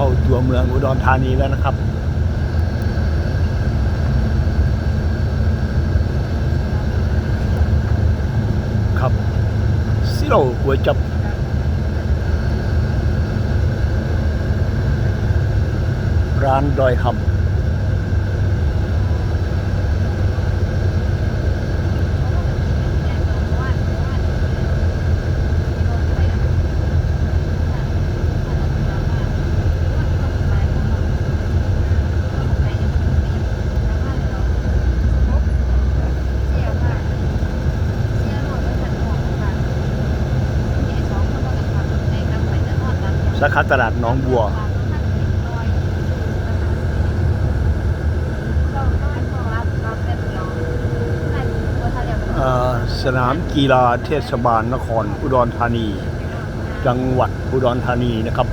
เข้าตัวเมืองอุดรธานีแล้วนะครับครับซิโร่หัวจับร้านดอยคำ สาขาตลาดหน้องบัวเอ่อสนามกีฬาเทศบาลนครอุดรธานี จังหวัดอุดรธานีนะครับ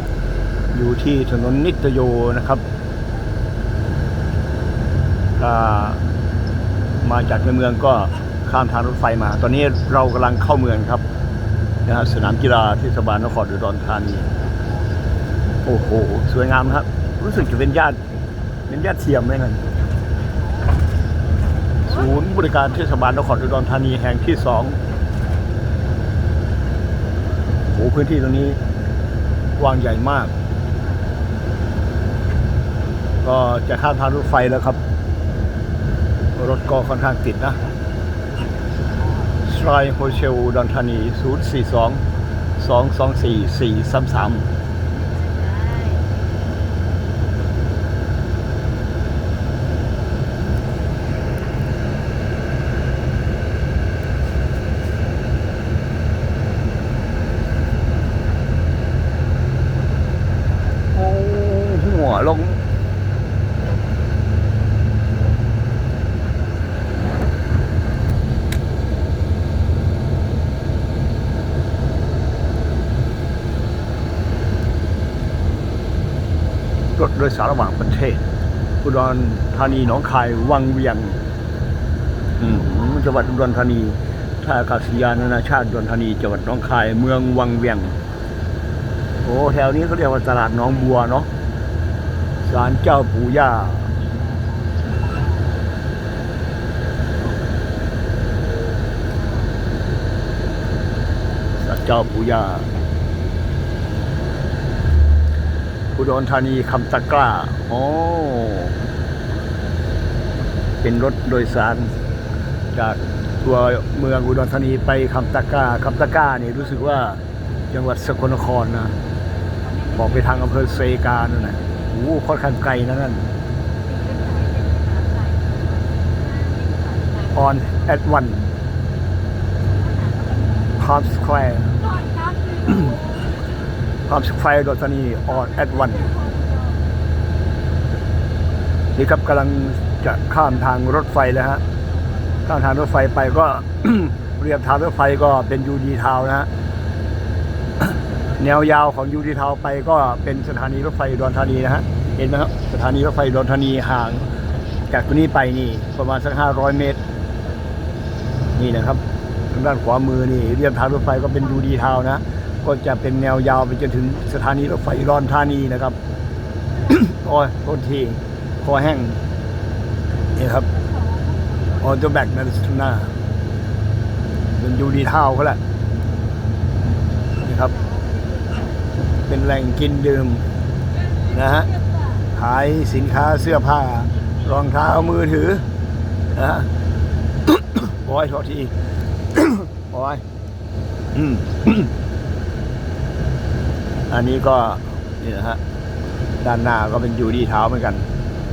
อยู่ที่ถนนนิตโยนะครับถ้ามาจากในเมืองก็ข้ามทางรถไฟมา ตอนนี้เรากำลังเข้าเมืองครับนะฮะสนามกีฬาเทศบาลนครอุดรธานี โอ้โห สวยงามครับ รู้สึกจะเป็นญาติ เป็นญาติเทียมไหมนั่นศูนย์บริการเทศบาลนครอุดรธานีแห่งที่สองโหพื้นที่ตรงนี้กว้างใหญ่มาก ก็จะข้ามทางรถไฟแล้วครับ รถก็ค่อนข้างติดนะสไลโฮเชลอุดรธานี 042 224 433 โอ้หัวลง รถโดยสารระหว่างประเทศอุดรธานีหนองคายวังเวียงจังหวัดอุดรธานีท่าอากาศยานนานาชาติอุดรธานีจังหวัดหนองคาย เมืองวังเวียง โอ้แถวนี้เขาเรียกว่าตลาดหน้องบัวเนาะศาลเจ้าปู่ย่าศาลเจ้าปู่ย่า อุดรธานีคำตะกร้าโอ้เป็นรถโดยสาร จากตัวเมืองอุดรธานีไปคำตะกร้าคำตะกร้านี่รู้สึกว่าจังหวัดสกลนครนะบอกไปทางอำเภอเซกานั่นนะโอ้โหค่อนข้างไกลนะนั่นออนแอดวันพาร์สแควร์ on at one Palm Square Palm Square ดอทานี on at one นี่ครับกำลังจะข้ามทางรถไฟแล้วฮะข้ามทางรถไฟไปก็เรียบทางรถไฟก็เป็นยูดีทาวนะฮะแนวยาวของยูดีทาวไปก็เป็นสถานีรถไฟดอนธานีนะฮะเห็นไหมครับสถานีรถไฟดอนธานีห่าง จากตัวนี้ไปนี่ประมาณสักห้าร้อยเมตร นี่นะครับทางด้านขวามือนี่เรียบทางรถไฟก็เป็นยูดีทาวนะ ก็จะเป็นแนวยาวไปจนถึงสถานีรถไฟอุดอนธานีนะครับ โอ้ยโทษทีคอแห้งนี่ครับออโตแบกนั่นทุกหน้าเป็นยูดีเท่าเขาแหละนี่ครับ เป็นแหล่งกินดื่มนะฮะขายสินค้าเสื้อผ้ารองเท้ามือถือนะฮะโอ้ยโทษทีโอ้ยอืม อันนี้ก็นี่นะฮะด้านหน้าก็เป็นยูดีเท้าเหมือนกัน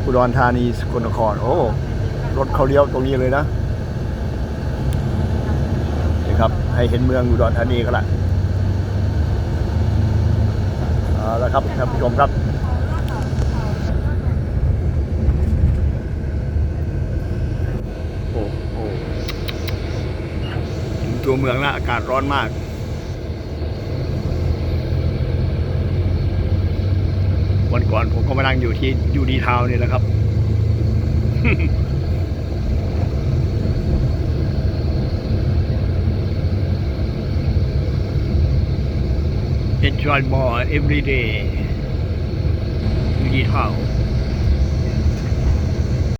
อุดรธานีสกลนคร โอ้รถเขาเลี้ยวตรงนี้เลยนะนี่ครับ ให้เห็นเมืองอุดรธานีก็ละเอาละครับท่านผู้ชมครับโอ้โหถึงตัวเมืองล้วอากาศร้อนมาก วันก่อนผมก็มานั่งอยู่ที่ยูดีทาวนี่แหละครับ Enjoy more every day ดีเท่า